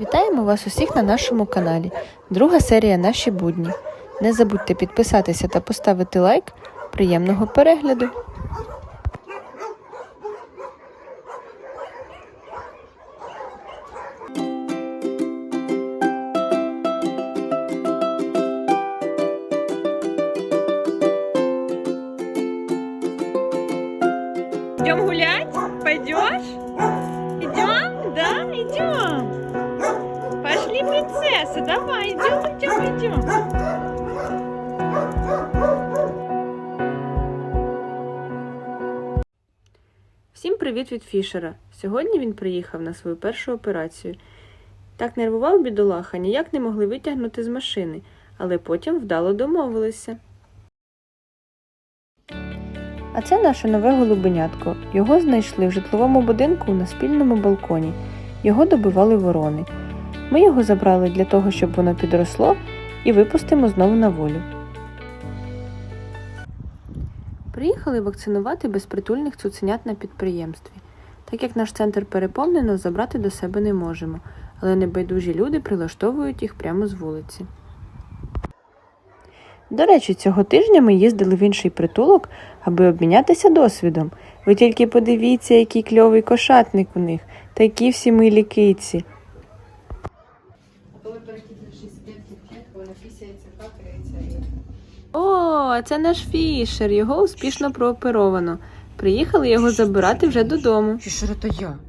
Вітаємо вас усіх на нашому каналі. Друга серія Наші будні. Не забудьте підписатися та поставити лайк. Приємного перегляду! Идем гулять? Пойдешь? Идем? Да, идем. Пошли, принцесса, давай, идем, идем, идем. Всім привіт від Фішера. Сьогодні він приїхав на свою першу операцію. Так нервував бідолаха, ніяк не могли витягнути з машини, але потім вдало домовилися. А це наше нове голубенятко. Його знайшли в житловому будинку на спільному балконі. Його добивали ворони. Ми його забрали для того, щоб воно підросло, і випустимо знову на волю. Приїхали вакцинувати безпритульних цуценят на підприємстві. Так як наш центр переповнено, забрати до себе не можемо, але небайдужі люди прилаштовують їх прямо з вулиці. До речі, цього тижня ми їздили в інший притулок, аби обмінятися досвідом. Ви тільки подивіться, який кльовий кошатник у них, такі всі милі киці. О, це наш фішер. Його успішно прооперовано. Приїхали його забирати вже додому. Фішер, то я.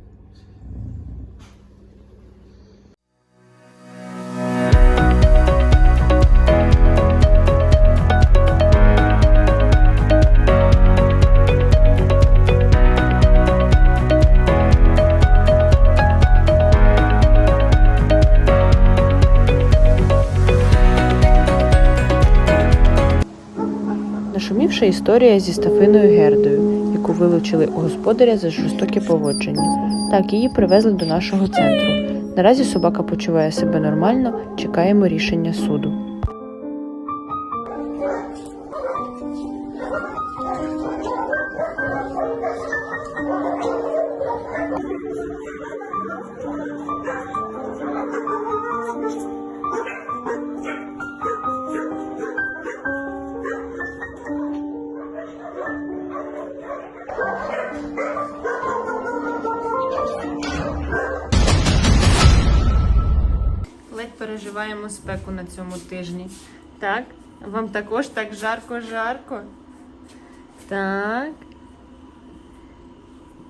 Нашумівша історія зі Стафиною Гердою, яку вилучили у господаря за жорстоке поводження. Так, її привезли до нашого центру. Наразі собака почуває себе нормально, чекаємо рішення суду. Переживаємо спеку на цьому тижні. Так, вам також так жарко-жарко. Так.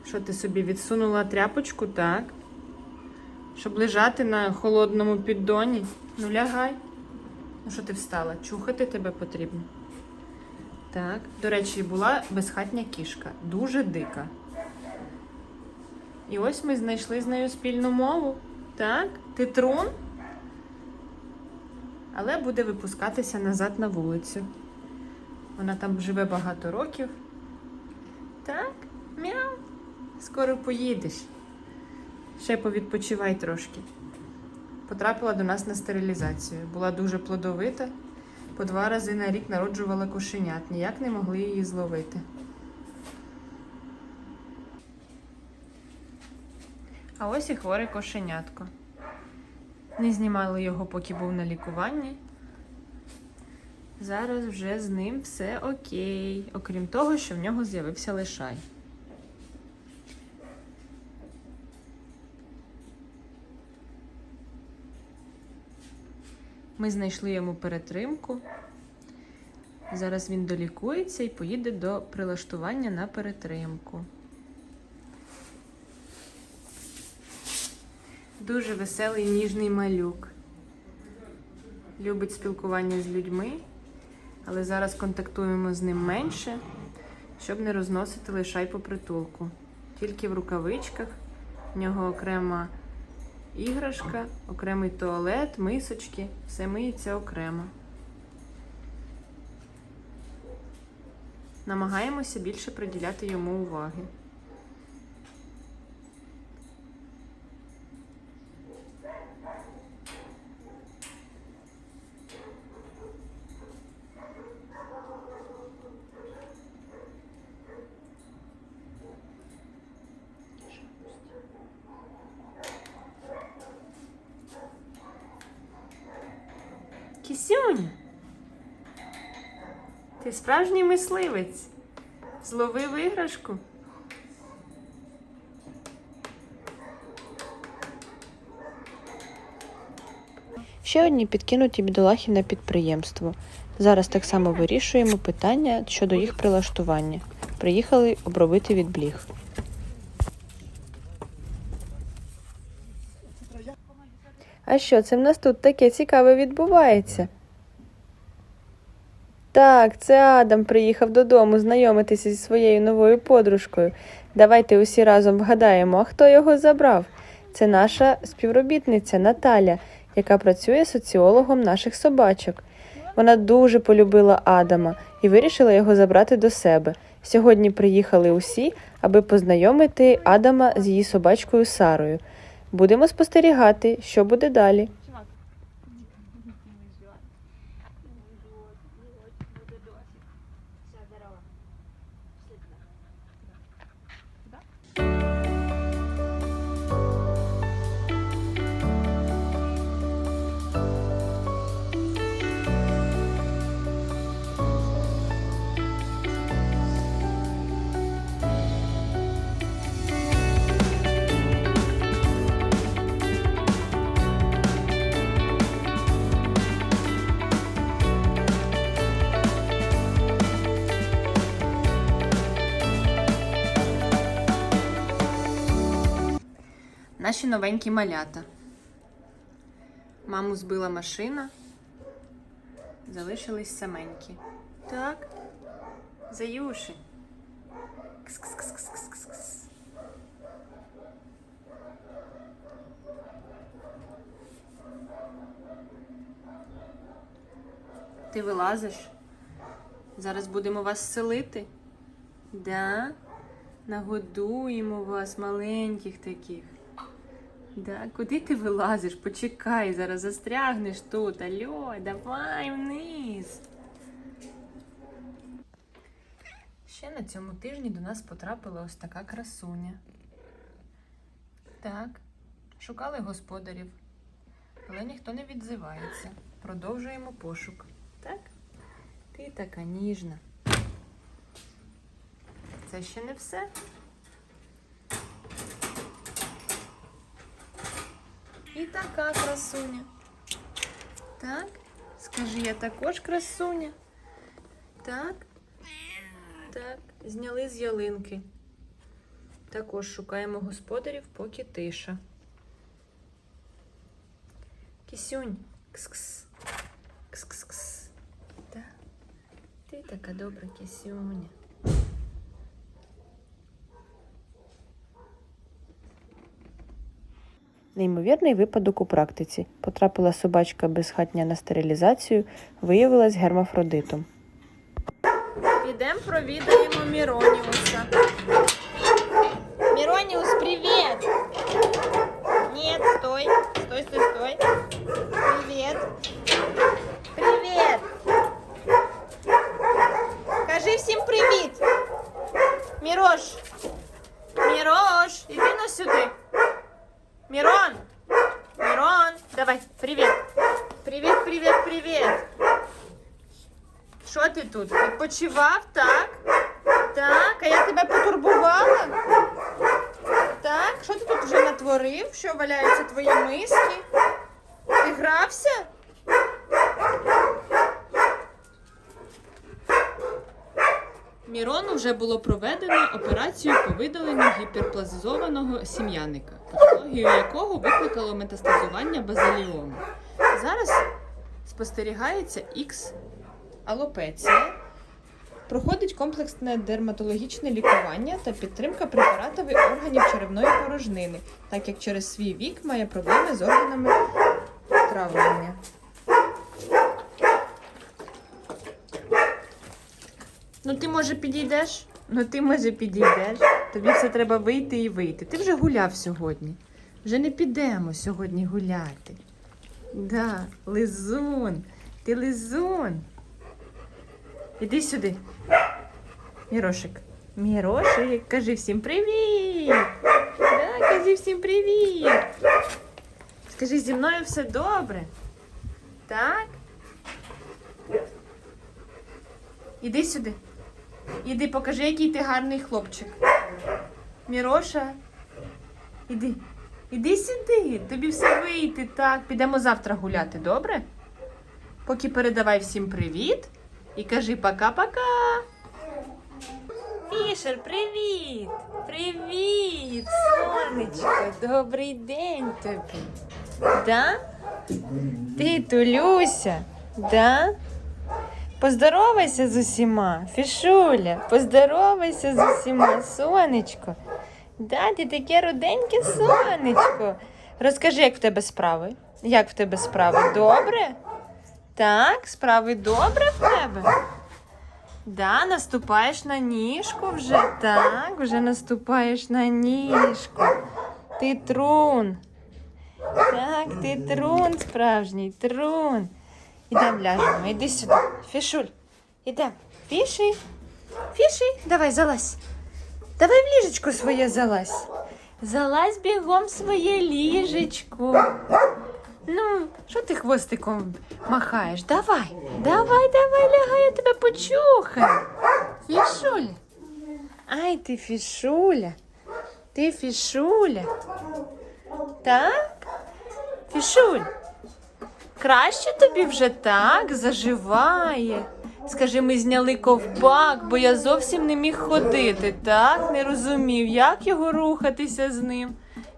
Що ти собі відсунула тряпочку, так? Щоб лежати на холодному піддоні. Ну, лягай. Ну, що ти встала? Чухати тебе потрібно. Так. До речі, була безхатня кішка. Дуже дика. І ось ми знайшли з нею спільну мову. Так? Ти трун? Але буде випускатися назад на вулицю. Вона там живе багато років. Так, мяу. Скоро поїдеш. Ще повідпочивай трошки. Потрапила до нас на стерилізацію. Була дуже плодовита. По два рази на рік народжувала кошенят. Ніяк не могли її зловити. А ось і хворе кошенятко. Не знімали його, поки був на лікуванні. Зараз вже з ним все окей. Окрім того, що в нього з'явився лишай. Ми знайшли йому перетримку. Зараз він долікується і поїде до прилаштування на перетримку. Дуже веселий ніжний малюк. Любить спілкування з людьми, але зараз контактуємо з ним менше, щоб не розносити лишай по притулку. Тільки в рукавичках. В нього окрема іграшка, окремий туалет, мисочки, все миється окремо. Намагаємося більше приділяти йому уваги. Кісюнь. Ти справжній мисливець. Зловив іграшку. Ще одні підкинуті бідолахи на підприємство. Зараз так само вирішуємо питання щодо їх прилаштування. Приїхали обробити від бліг. А що це в нас тут таке цікаве відбувається? Так, це Адам приїхав додому знайомитися зі своєю новою подружкою. Давайте усі разом вгадаємо, а хто його забрав. Це наша співробітниця Наталя, яка працює соціологом наших собачок. Вона дуже полюбила Адама і вирішила його забрати до себе. Сьогодні приїхали усі, аби познайомити Адама з її собачкою Сарою. Будемо спостерігати, що буде далі. Наші новенькі малята. Маму збила машина. Залишились саменькі. Так. Заюши. Кс-кс-кс-кс-кс-кс. Ти вилазиш? Зараз будемо вас селити. Да? Нагодуємо вас, маленьких таких. Да, куди ти вилазиш? Почекай, зараз застрягнеш тут. Алло, давай вниз. Ще на цьому тижні до нас потрапила ось така красуня. Так, шукали господарів, але ніхто не відзивається. Продовжуємо пошук. Так? Ти така ніжна. Це ще не все. І така красуня. Так, скажи, я також красуня. Так. Так, зняли з ялинки. Також шукаємо господарів, поки тиша. Кисюнь. Кс-кс. Кс-кс-кс. Ти така добра кисюня. Неймовірний випадок у практиці. Потрапила собачка безхатня на стерилізацію, виявилась гермафродитом. Підемо провідаємо Міроніуса. Мирониус, привет! Нет, стой, стой, стой, стой. Привет. Привет. Кажи всім привіт. Мірош. Мірош, іди на сюди. Мирон. Мирон, давай, привіт. Привіт, привіт, привіт. Що ти тут? Відпочивав, так? Так, а я тебе потурбувала? Так, що ти тут вже натворив? Що валяються твої миски? Ти грався? Мірону вже було проведено операцію по видаленню гіперплазизованого сім'яника, патологію якого викликало метастазування базаліому. Зараз спостерігається Х алопеція. Проходить комплексне дерматологічне лікування та підтримка препаратами органів черевної порожнини, так як через свій вік має проблеми з органами травлення. Ну ти може підійдеш? Ну ти може підійдеш. Тобі все треба вийти і вийти. Ти вже гуляв сьогодні. Вже не підемо сьогодні гуляти. Да, лизун. Ти лизун. Іди сюди. Мірошик. Мірошик, кажи всім привіт. Да, кажи всім привіт. Скажи, зі мною все добре. Так? Іди сюди. Іди, покажи, який ти гарний хлопчик. Міроша, іди. Іди сюди. Тобі все вийти. Так, підемо завтра гуляти, добре? Поки передавай всім привіт і кажи пока-пока. Фішер, привіт! Привіт, сонечко! Добрий день тобі. Да? Ти Тулюся, да? Поздоровайся з усіма, Фішуля, поздоровайся з усіма, сонечко. Да, таке руденьке сонечко. Розкажи, як в тебе справи? Як в тебе справи? Добре? Так, справи добре в тебе? Да, наступаєш на ніжку вже. Так, вже наступаєш на ніжку. Ти трун. Так, ти трун справжній, трун. Ідем ляжемо, іди сюди. Фішуль, ідем. Фіші. Фіші, давай залазь. Давай в ліжечко своє залазь. Залазь бігом в своє ліжечко. Ну, що ти хвостиком махаєш? Давай, давай, давай, лягай, я тебе почухаю. Фішуля. Ай, ти фішуля. Ти фішуля. Так? Фішуль. Краще тобі вже так заживає. Скажи, ми зняли ковпак, бо я зовсім не міг ходити, так? Не розумів, як його рухатися з ним.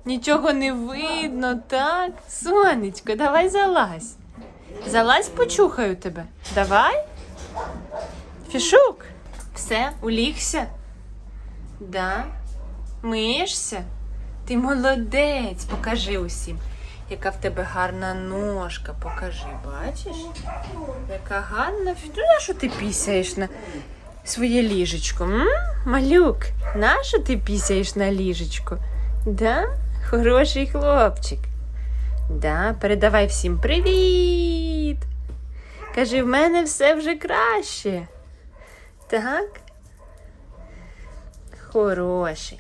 Нічого не видно, так? Сонечко, давай залазь. Залазь, почухаю тебе. Давай. Фішук, все, улігся? Да? Миєшся? Ти молодець, покажи усім. Яка в тебе гарна ножка, покажи, бачиш? Яка гарна. Ну, на що ти пісяєш на своє ліжечко? М? Малюк, на що ти пісяєш на ліжечко? Да? Хороший хлопчик. Да, передавай всім привіт. Кажи, в мене все вже краще. Так? Хороший.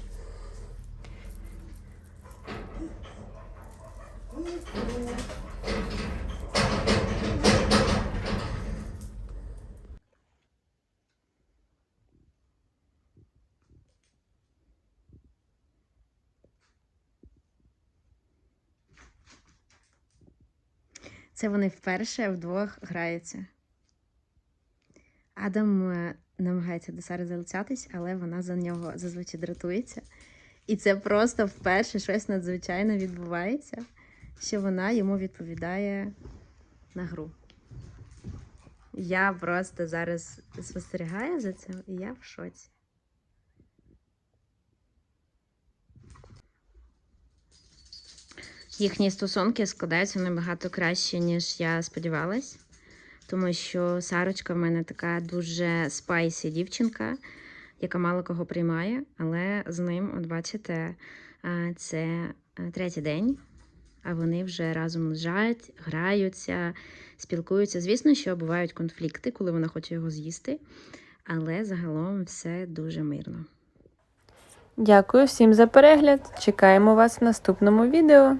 Це вони вперше вдвох граються. Адам е, намагається до Сари залицятись, але вона за нього зазвичай дратується. І це просто вперше щось надзвичайно відбувається, що вона йому відповідає на гру. Я просто зараз спостерігаю за цим, і я в шоці. Їхні стосунки складаються набагато краще, ніж я сподівалась. Тому що Сарочка в мене така дуже спайсі дівчинка, яка мало кого приймає. Але з ним, от бачите, це третій день, а вони вже разом лежать, граються, спілкуються. Звісно, що бувають конфлікти, коли вона хоче його з'їсти, але загалом все дуже мирно. Дякую всім за перегляд. Чекаємо вас в наступному відео.